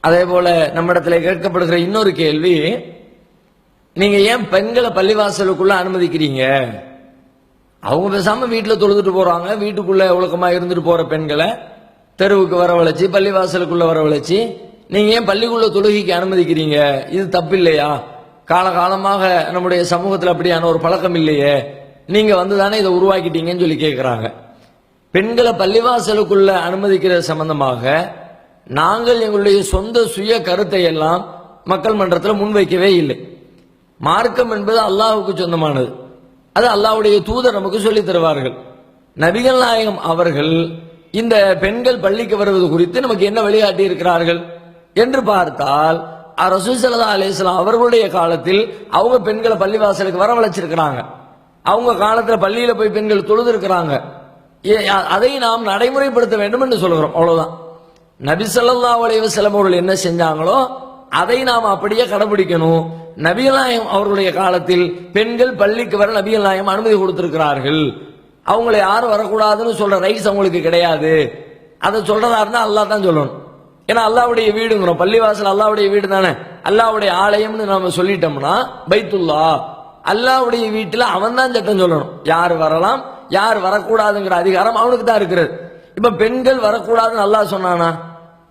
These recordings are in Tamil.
அதே போல நம்மிடத்துல கேட்கப்படுகிற இன்னொரு கேள்வி நீங்க ஏன் பெண்களை பள்ளிவாசலுக்குள்ள அனுமதிக்கிறீங்க? அவங்க பேசாம வீட்டில் தொழுதுட்டு போறாங்க வீட்டுக்குள்ள ஒழுக்கமா இருந்துட்டு போற பெண்களை தெருவுக்கு வரவழைச்சு பள்ளிவாசலுக்குள்ள வரவழைச்சு நீங்க ஏன் பள்ளிக்குள்ள தொழுகைக்கு அனுமதிக்கிறீங்க? இது தப்பு இல்லையா காலகாலமாக நம்முடைய சமூகத்தில் அப்படியான ஒரு பழக்கம் இல்லையே. நீங்க வந்து தானே இதை உருவாக்கிட்டீங்கன்னு சொல்லி கேட்கிறாங்க பெண்களை பள்ளிவாசலுக்குள்ள அனுமதிக்கிறது சம்பந்தமாக நாங்கள் எங்களுடைய சொந்த சுய கருத்தை எல்லாம் மக்கள் மன்றத்தில் முன்வைக்கவே இல்லை. மார்க்கம் என்பது அல்லாஹுக்கு சொந்தமானது. அது அல்லாவுடைய தூதர் நமக்கு சொல்லித் தருவார்கள். நபிகள் நாயகம் அவர்கள் இந்த பெண்கள் பள்ளிக்கு வருவது குறித்து நமக்கு என்ன வழிகாட்டி இருக்கிறார்கள் என்று பார்த்தால் அரசு ஸல்லல்லாஹு அலைஹி அவர்களுடைய காலத்தில் அவங்க பெண்களை பள்ளிவாசலுக்கு வரவழைச்சிருக்கிறாங்க. அவங்க காலத்தில் பள்ளியில் போய் பெண்கள் தொழுது இருக்கிறாங்க. அதை நாம் நடைமுறைப்படுத்த வேண்டும் என்று சொல்கிறோம். அவ்வளவுதான். நபிசல்லா ஸல்லல்லாஹு அவர்கள் என்ன செஞ்சாங்களோ அதை நாம் அப்படியே கடைபிடிக்கணும். நபிகள் நாயகம் அவர்களுடைய காலத்தில் பெண்கள் பள்ளிக்கு வர நபிகள் அனுமதி கொடுத்திருக்கிறார்கள். அவங்களை யாரும் வரக்கூடாதுன்னு சொல்ற ரைட்ஸ் அவங்களுக்கு கிடையாது. அதை சொல்றதா இருந்தா அல்லாஹ் தான் சொல்லணும். ஏன்னா அல்லாவுடைய வீடுங்கிறோம். பள்ளிவாசல் அல்லாவுடைய வீடு தானே. அல்லாவுடைய ஆலயம்னு நாம சொல்லிட்டோம்னா பைத்துல்லா. அல்லாவுடைய வீட்டில் அவன் தான் சட்டம் சொல்லணும். யார் வரலாம் யார் வரக்கூடாதுங்கிற அதிகாரம் அவனுக்கு தான் இருக்கிறது. இப்ப பெண்கள் வரக்கூடாதுன்னு அல்லாஹ் சொன்னானா?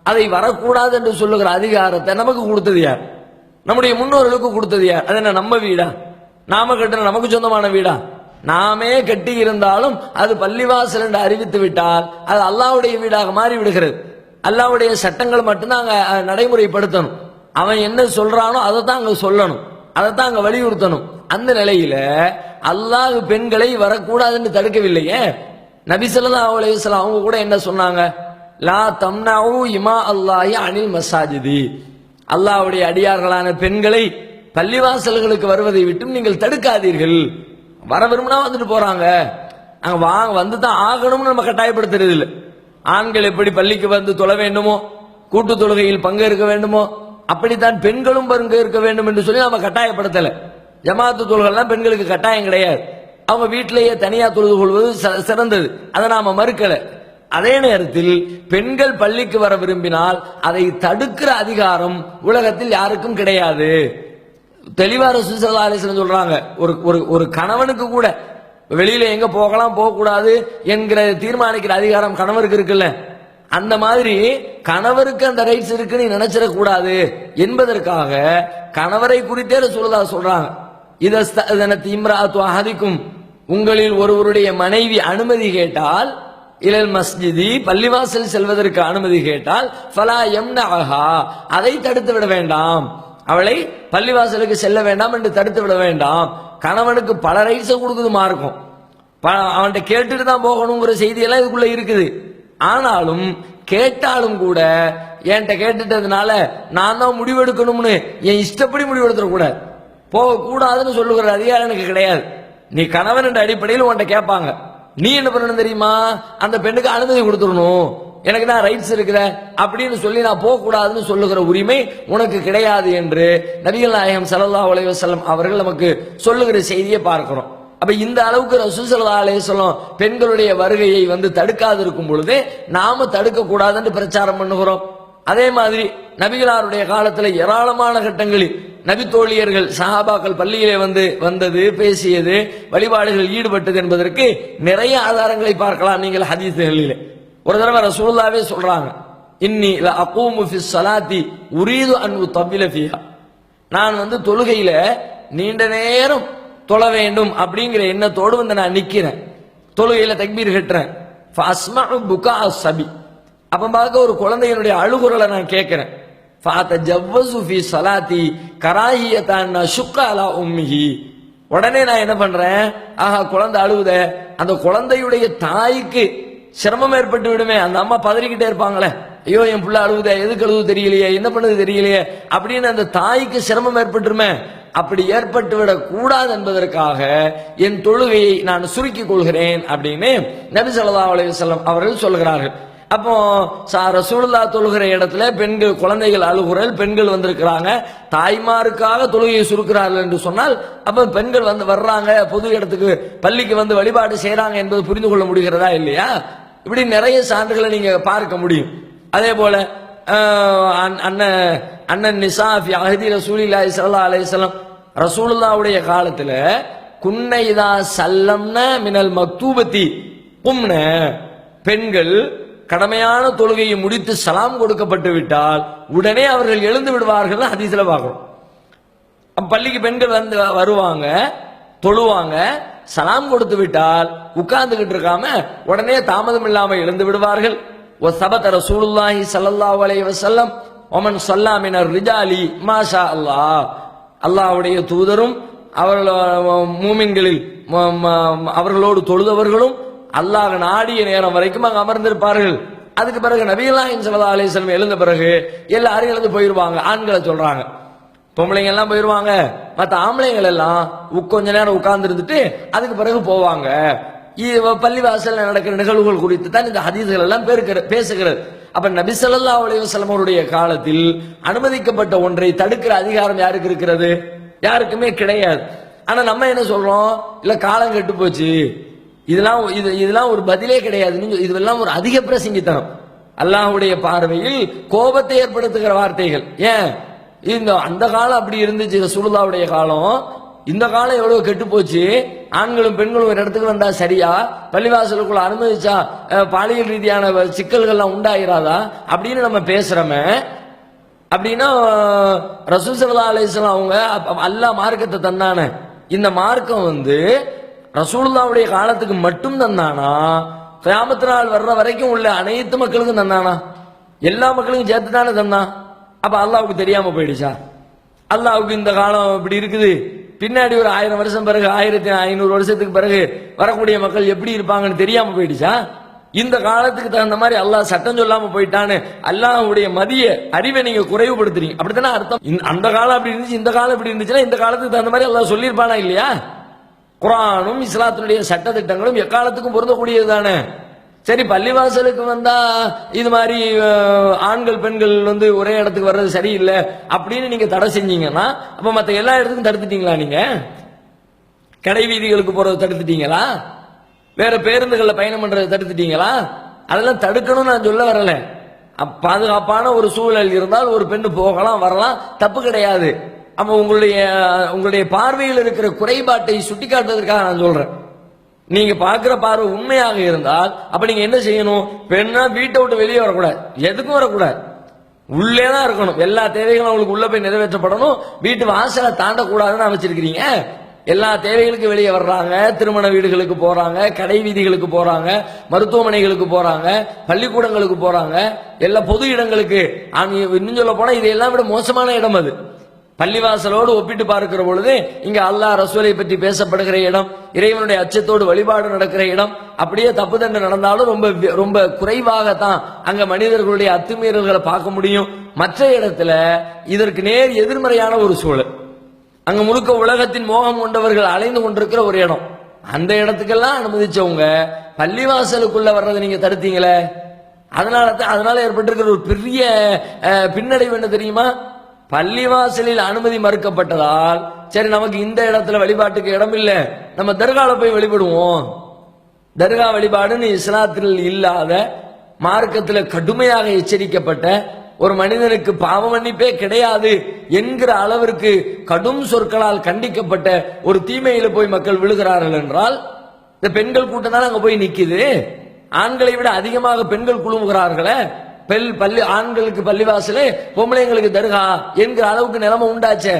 அதை வரக்கூடாது என்று சொல்லுகிற அதிகாரத்தை நமக்கு கொடுத்தது யார்? நம்முடைய முன்னோர்களுக்கு கொடுத்தது யார்? அது என்ன நம்ம வீடா? நாம கட்டின நமக்கு சொந்தமான வீடா? நாமே கட்டி இருந்தாலும் அது பள்ளிவாசல் என்று அறிவித்து விட்டால் அது அல்லாவுடைய வீடாக மாறி விடுகிறது அல்லாவுடைய சட்டங்கள் மட்டும்தான் அங்கே நடைமுறைப்படுத்தணும். அவன் என்ன சொல்றானோ அதை தான் அங்கே சொல்லணும். அதை தான் அங்கே வலியுறுத்தணும். அந்த நிலையில அல்லாஹ் பெண்களை வரக்கூடாதுன்னு தடுக்கவில்லையே? நபிசல்லா ஸல்லல்லாஹு அவங்க கூட என்ன சொன்னாங்க? லா தம்னாவு இமா அல்லாஹி அனில் மசாஜிதி அல்லாவுடைய அடியார்களான பெண்களை பள்ளிவாசல்களுக்கு வருவதை விட்டும் நீங்கள் தடுக்காதீர்கள். வர விரும்பினா வந்துட்டு போறாங்க. அங்கே வாங்க வந்து தான் ஆகணும்னு நம்ம கட்டாயப்படுத்துறது இல்லை ஆண்கள் எப்படி பள்ளிக்கு வந்து தொழ வேண்டுமோ கூட்டு தொழுகையில் பங்கேற்க வேண்டுமோ அப்படித்தான் பெண்களும் பங்கேற்க வேண்டும் என்று சொல்லி நம்ம கட்டாயப்படுத்தலை. ஜமாத்து தொழுகெல்லாம் பெண்களுக்கு கட்டாயம் கிடையாது. அவங்க வீட்டிலேயே தனியாக தொழுது கொள்வது ச- சிறந்தது. அதை நாம் மறுக்கலை. அதே நேரத்தில் பெண்கள் பள்ளிக்கு வர விரும்பினால் அதை தடுக்கிற அதிகாரம் உலகத்தில் யாருக்கும் கிடையாது. தெளிவா ரசூல் சொல்றாங்க. ஒரு ஒரு ஒரு கணவனுக்கு கூட வெளியில எங்க போகலாம் போகக்கூடாது என்கிற தீர்மானிக்கிற அதிகாரம் கணவருக்கு இருக்குல்ல? அந்த மாதிரி கணவருக்கு அந்த ரைட்ஸ் இருக்குன்னு நினைச்சிடக்கூடாது. என்பதற்காக கணவரை குறித்தே ரசூலுல்லாஹ் சொல்றாங்க. இதஸ்தனத் இம்ராத்து அஹதிக்கும். உங்களில் ஒருவருடைய மனைவி அனுமதி கேட்டால் இலல் மஸ்ஜிதி பள்ளிவாசல் செல்வதற்கு அனுமதி கேட்டால் ஃபலா எம்னஹா அதை தடுத்து விட வேண்டாம். அவளை பள்ளிவாசலுக்கு செல்ல வேண்டாம் என்று தடுத்து விட வேண்டாம். கணவனுக்கு பல ரைட்ஸை கொடுக்குதுமா இருக்கும் ப- அவன்கிட்ட கேட்டுட்டு தான் போகணுங்கிற செய்தியெல்லாம் இதுக்குள்ள இருக்குது. ஆனாலும் கேட்டாலும் கூட என்கிட்ட கேட்டுட்டதுனால நான் தான் முடிவெடுக்கணும்னு என் இஷ்டப்படி முடிவெடுத்துடக்கூடாது. போகக்கூடாதுன்னு சொல்லுகிற அதிகாரம் எனக்கு கிடையாது. நீ கணவன் என்ற அடிப்படையில் உன்கிட்ட கேட்பாங்க. நீ என்ன பண்ணணும் தெரியுமா? அந்த பெண்ணுக்கு அனுமதி கொடுத்துடணும். எனக்கு நான் ரைட்ஸ் இருக்கிற அப்படின்னு சொல்லி நான் போக கூடாதுன்னு சொல்லுகிற உரிமை உனக்கு கிடையாது என்று நபிகள் நாயகம் சல்லா அலைவசல்லம் அவர்கள் நமக்கு சொல்லுகிற செய்தியை பார்க்கிறோம். அப்ப இந்த அளவுக்கு ரசூல் ஸல்லல்லாஹு அலைஹி பெண்களுடைய வருகையை வந்து தடுக்காது இருக்கும் பொழுது நாம தடுக்க கூடாதுன்னு பிரச்சாரம் பண்ணுகிறோம். அதே மாதிரி நபிகளாருடைய காலத்தில் ஏராளமான கட்டங்களில் நபி தோழியர்கள் சஹாபாக்கள் பள்ளியிலே வந்து வந்தது பேசியது வழிபாடுகளில் ஈடுபட்டது என்பதற்கு நிறைய ஆதாரங்களை பார்க்கலாம் நீங்கள் ஹதீஸ்களிலே. ஒரு தடவை ரசூல்லாவே சொல்றாங்க இன்னி ல அகூமு சலாத்தி உரீது அன்பு உத்தபில ஃபீஹா. நான் வந்து தொழுகையில நீண்ட நேரம் தொழ வேண்டும் அப்படிங்கிற எண்ணத்தோடு வந்து நான் நிற்கிறேன் தொழுகையில தக்பீர் கட்டுறேன். ஃபஸ்மஉ புகா சபி. அப்பமாக பார்க்க ஒரு குழந்தையினுடைய அழுகுரலை நான் கேட்கிறேன். ஃபாத்த ஜவ்வசு ஃபி சலாத்தி கராஹியத்தான் சுக்காலா அலா உம்மிஹி. உடனே நான் என்ன பண்றேன்? ஆஹா குழந்தை அழுகுத. அந்த குழந்தையுடைய தாய்க்கு சிரமம் ஏற்பட்டு விடுமே. அந்த அம்மா பதறிக்கிட்டே இருப்பாங்களே. ஐயோ என் பிள்ளை அழுகுத. எதுக்கு அழுது தெரியலையே? என்ன பண்ணுது தெரியலையே? அப்படின்னு அந்த தாய்க்கு சிரமம் ஏற்பட்டுருமே. அப்படி ஏற்பட்டு விடக்கூடாது என்பதற்காக என் தொழுகையை நான் சுருக்கிக் கொள்கிறேன் அப்படின்னு நபி சொல்லா அலைஹி அவர்கள் சொல்கிறார்கள். அப்போ சா- தொழுகிற இடத்துல பெண்கள் குழந்தைகள் அழுகுறல் பெண்கள் வந்திருக்கிறாங்க. தாய்மாருக்காக தொழுகையை சுருக்கிறார்கள் என்று சொன்னால் அப்போ பெண்கள் வந்து வர்றாங்க பொது இடத்துக்கு பள்ளிக்கு வந்து வழிபாடு செய்கிறாங்க என்பது புரிந்து கொள்ள முடிகிறதா இல்லையா? இப்படி நிறைய சான்றுகளை நீங்க பார்க்க முடியும். அதே போல அன்- அண்ணன் அண்ணன் நிசாஃபி அஹதி ரசூலில்லாஹி ஸல்லல்லாஹு அலைஹி வஸல்லம். காலத்தில் குன்னைதா சல்லம்ன மினல் மக்தூபத்தி கும்ன பெண்கள் கடமையான தொழுகையை முடித்து சலாம் கொடுக்கப்பட்டு விட்டால் உடனே அவர்கள் எழுந்து விடுவார்கள் அதிசல பார்க்கிறோம் பள்ளிக்கு பெண்கள் வந்து வருவாங்க தொழுவாங்க சலாம் கொடுத்து விட்டால் உட்கார்ந்துகிட்டு இருக்காம உடனே தாமதம் இல்லாம எழுந்து விடுவார்கள். ஒரு சபத ரசூலுல்லாஹி ஸல்லல்லாஹு அலைஹி வஸல்லம் ஒமன் சொல்லாமினர் ரிஜாலி மாஷா அல்லாஹ். அல்லாஹ்வுடைய தூதரும் அவர்கள் மூமின்களில் ம- ம- அவர்களோடு தொழுதவர்களும் அல்லாஹ் நாடிய நேரம் வரைக்கும் அங்க அமர்ந்திருப்பார்கள். அதுக்கு பிறகு நபிகளாயின் ஸல்லல்லாஹு அலி செல்வம் எழுந்த பிறகு எல்லாரும் எழுந்து போயிருவாங்க ஆண்களை சொல்றாங்க. பொம்பளைங்க எல்லாம் போயிருவாங்க. மத்த ஆம்பளைங்கள் எல்லாம் கொஞ்ச நேரம் உட்கார்ந்து இருந்துட்டு அதுக்கு பிறகு போவாங்க. இது நடக்கிற நிகழ்வுகள் குறித்து தான் இந்த ஹதீஸ்கள் எல்லாம் பேசுகிறது. அப்ப நபி ஸல்லல்லாஹு அலைஹி அவருடைய காலத்தில் அனுமதிக்கப்பட்ட ஒன்றை தடுக்கிற அதிகாரம் யாருக்கு இருக்கிறது? யாருக்குமே கிடையாது. ஆனா நம்ம என்ன சொல்றோம்? இல்ல காலம் கெட்டு போச்சு. இதெல்லாம் இது இதெல்லாம் ஒரு பதிலே கிடையாது. நீங்க இதெல்லாம் ஒரு அதிக பிரசங்கித்தனம். அல்லாஹுடைய பார்வையில் கோபத்தை ஏற்படுத்துகிற வார்த்தைகள். ஏன்? இந்த அந்த காலம் அப்படி இருந்துச்சு. சுருதாவுடைய காலம். இந்த காலம் எவ்வளவு கெட்டு போச்சு. ஆண்களும் பெண்களும் ஒரு இடத்துக்கு வந்தா சரியா? பள்ளிவாசலுக்குள்ள அனுமதிச்சா பாலியல் ரீதியான சிக்கல்கள்லாம் உண்டாகிறாதா அப்படின்னு நம்ம பேசுறோமே. அப்படின்னா ரசூல் சல்லா அலிஸ்லாம் அவங்க அப்ப அல்லாஹ் மார்க்கத்தை தந்தானே. இந்த மார்க்கம் வந்து ரசூலுல்லாவுடைய காலத்துக்கு மட்டும் தந்தானா? கிராமத்து நாள் வர்ற வரைக்கும் உள்ள அனைத்து மக்களுக்கும் தந்தானா? எல்லா மக்களுக்கும் சேர்த்து தானே தந்தான்? அப்ப அல்லாவுக்கு தெரியாம போயிடுச்சா? அல்லாவுக்கு இந்த காலம் இப்படி இருக்குது. பின்னாடி ஒரு ஆயிரம் வருஷம் பிறகு ஆயிரத்தி ஐநூறு வருஷத்துக்கு பிறகு வரக்கூடிய மக்கள் எப்படி இருப்பாங்கன்னு தெரியாம போயிடுச்சா? இந்த காலத்துக்கு தகுந்த மாதிரி அல்லாஹ் சட்டம் சொல்லாம போயிட்டான்னு அல்லாஹுடைய மதிய அறிவை நீங்க குறைவுபடுத்துறீங்க. அப்படித்தானே அர்த்தம்? அந்த காலம் அப்படி இருந்துச்சு இந்த காலம் இப்படி இருந்துச்சுன்னா இந்த காலத்துக்கு தகுந்த மாதிரி அல்லாஹ் சொல்லியிருப்பானா இல்லையா? குரானும் இஸ்லாத்தினுடைய சட்ட திட்டங்களும் எக்காலத்துக்கும் பொருந்தக்கூடியது தானே? சரி பள்ளிவாசலுக்கு வந்தா இது மாதிரி ஆண்கள் பெண்கள் வந்து ஒரே இடத்துக்கு வர்றது சரியில்லை அப்படின்னு நீங்க தடை செஞ்சீங்கன்னா அப்ப மத்த எல்லா இடத்துக்கும் தடுத்துட்டீங்களா நீங்க? கடை வீதிகளுக்கு போறது தடுத்துட்டீங்களா? வேற பேருந்துகள்ல பயணம் பண்றதை தடுத்துட்டீங்களா? அதெல்லாம் தடுக்கணும்னு நான் சொல்ல வரல. பாதுகாப்பான ஒரு சூழல் இருந்தால் ஒரு பெண்ணு போகலாம் வரலாம் தப்பு கிடையாது. அப்ப உங்களுடைய உங்களுடைய பார்வையில் இருக்கிற குறைபாட்டை சுட்டிக்காட்டுவதற்காக நான் சொல்றேன். நீங்க பார்க்குற பார்வை உண்மையாக இருந்தால் அப்ப நீங்க என்ன செய்யணும்? பெண்ணா வீட்டை விட்டு வெளியே வரக்கூடாது. எதுக்கும் வரக்கூடாது. உள்ளே தான் இருக்கணும். எல்லா தேவைகளும் அவங்களுக்கு உள்ள போய் நிறைவேற்றப்படணும். வீட்டு வாசலை தாண்டக்கூடாதுன்னு அமைச்சிருக்கிறீங்க எல்லா தேவைகளுக்கும் வெளியே வர்றாங்க. திருமண வீடுகளுக்கு போறாங்க. கடை வீதிகளுக்கு போறாங்க. மருத்துவமனைகளுக்கு போறாங்க. பள்ளிக்கூடங்களுக்கு போறாங்க. எல்லா பொது இடங்களுக்கு. இன்னும் சொல்ல போனா இது எல்லாம் விட மோசமான இடம் அது. பள்ளிவாசலோடு ஒப்பிட்டு பார்க்கிற பொழுது இங்க அல்லாஹ் ரசூலை பற்றி பேசப்படுகிற இடம் இறைவனுடைய அச்சத்தோடு வழிபாடு நடக்கிற இடம் அப்படியே தப்பு தண்டு நடந்தாலும் ரொம்ப ரொம்ப குறைவாகத்தான் அங்க மனிதர்களுடைய அத்துமீறல்களை பார்க்க முடியும். மற்ற இடத்துல இதற்கு நேர் எதிர்மறையான ஒரு சூழல். அங்க முழுக்க உலகத்தின் மோகம் கொண்டவர்கள் அலைந்து கொண்டிருக்கிற ஒரு இடம். அந்த இடத்துக்கெல்லாம் அனுமதிச்சவங்க பள்ளிவாசலுக்குள்ள வர்றதை நீங்க தடுத்தீங்களே? அதனால தான் அதனால ஏற்பட்டிருக்கிற ஒரு பெரிய பின்னடைவு என்ன தெரியுமா? பள்ளிவாசலில் அனுமதி மறுக்கப்பட்டதால் சரி நமக்கு இந்த இடத்துல வழிபாட்டுக்கு இடம் இல்லை நம்ம தர்கால போய் வழிபடுவோம். தர்கா வழிபாடுன்னு இஸ்லாத்தில் இல்லாத மார்க்கத்தில் கடுமையாக எச்சரிக்கப்பட்ட ஒரு மனிதனுக்கு பாவ மன்னிப்பே கிடையாது என்கிற அளவிற்கு கடும் சொற்களால் கண்டிக்கப்பட்ட ஒரு தீமையில போய் மக்கள் விழுகிறார்கள் என்றால் இந்த பெண்கள் கூட்டம் தானே அங்க போய் நிக்குது. ஆண்களை விட அதிகமாக பெண்கள் குழுமுகிறார்களே பெல் பள்ளி ஆண்களுக்கு பள்ளிவாசலு பொம்பளைங்களுக்கு தருகா என்கிற அளவுக்கு நிலைமை உண்டாச்சே.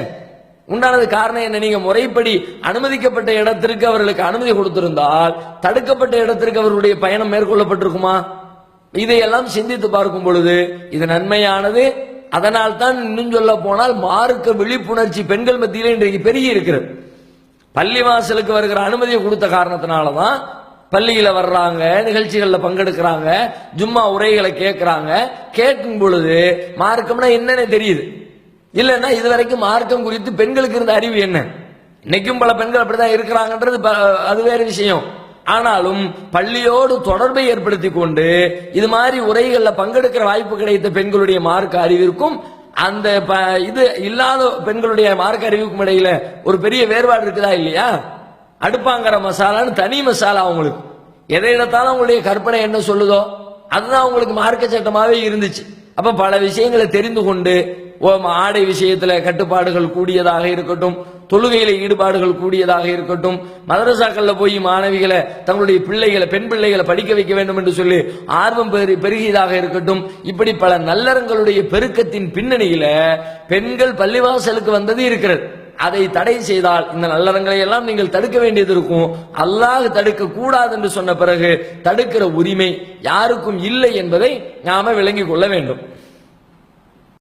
உண்டானது காரணம் என்ன? நீங்க முறைப்படி அனுமதிக்கப்பட்ட இடத்திற்கு அவர்களுக்கு அனுமதி கொடுத்திருந்தால் தடுக்கப்பட்ட இடத்திற்கு அவர்களுடைய பயணம் மேற்கொள்ளப்பட்டிருக்குமா? இதையெல்லாம் சிந்தித்து பார்க்கும் பொழுது இது நன்மையானது. அதனால் தான் இன்னும் சொல்ல போனால் மார்க்க விழிப்புணர்ச்சி பெண்கள் மத்தியிலே இன்றைக்கு பெருகி இருக்கிறது. பள்ளிவாசலுக்கு வருகிற அனுமதியை கொடுத்த காரணத்தினால தான் பள்ளியில் வர்றாங்க நிகழ்ச்சிகளில் பங்கெடுக்கிறாங்க ஜும்மா உரைகளை கேட்குறாங்க கேட்கும் பொழுது மார்க்கம்னா என்னன்னு தெரியுது. இல்லைன்னா இது வரைக்கும் மார்க்கம் குறித்து பெண்களுக்கு இருந்த அறிவு என்ன? இன்னைக்கும் பல பெண்கள் அப்படிதான் இருக்கிறாங்கன்றது ப- அது வேற விஷயம். ஆனாலும் பள்ளியோடு தொடர்பை ஏற்படுத்தி கொண்டு இது மாதிரி உரைகளில் பங்கெடுக்கிற வாய்ப்பு கிடைத்த பெண்களுடைய மார்க்க அறிவிற்கும் அந்த ப- இது இல்லாத பெண்களுடைய மார்க்க அறிவுக்கும் இடையில ஒரு பெரிய வேறுபாடு இருக்குதா இல்லையா? அடுப்பாங்கிற மசாலான்னு தனி மசாலா அவங்களுக்கு எதை எடுத்தாலும் அவங்களுடைய கற்பனை என்ன சொல்லுதோ அதுதான் அவங்களுக்கு மார்க்க சட்டமாகவே இருந்துச்சு. அப்போ பல விஷயங்களை தெரிந்து கொண்டு ஓ, ஆடை விஷயத்தில் கட்டுப்பாடுகள் கூடியதாக இருக்கட்டும் தொழுகையில ஈடுபாடுகள் கூடியதாக இருக்கட்டும் மதரசாக்கள்ல போய் மாணவிகளை தங்களுடைய பிள்ளைகளை பெண் பிள்ளைகளை படிக்க வைக்க வேண்டும் என்று சொல்லி ஆர்வம் பெரு பெருகியதாக இருக்கட்டும் இப்படி பல நல்லறங்களுடைய பெருக்கத்தின் பின்னணியில பெண்கள் பள்ளிவாசலுக்கு வந்தது இருக்கிறது. அதை தடை செய்தால் இந்த நல்லறங்களை எல்லாம் நீங்கள் தடுக்க வேண்டியது இருக்கும். அல்லாஹ் தடுக்க கூடாது என்று சொன்ன பிறகு தடுக்கிற உரிமை யாருக்கும் இல்லை என்பதை நாம விளங்கிக் கொள்ள வேண்டும்.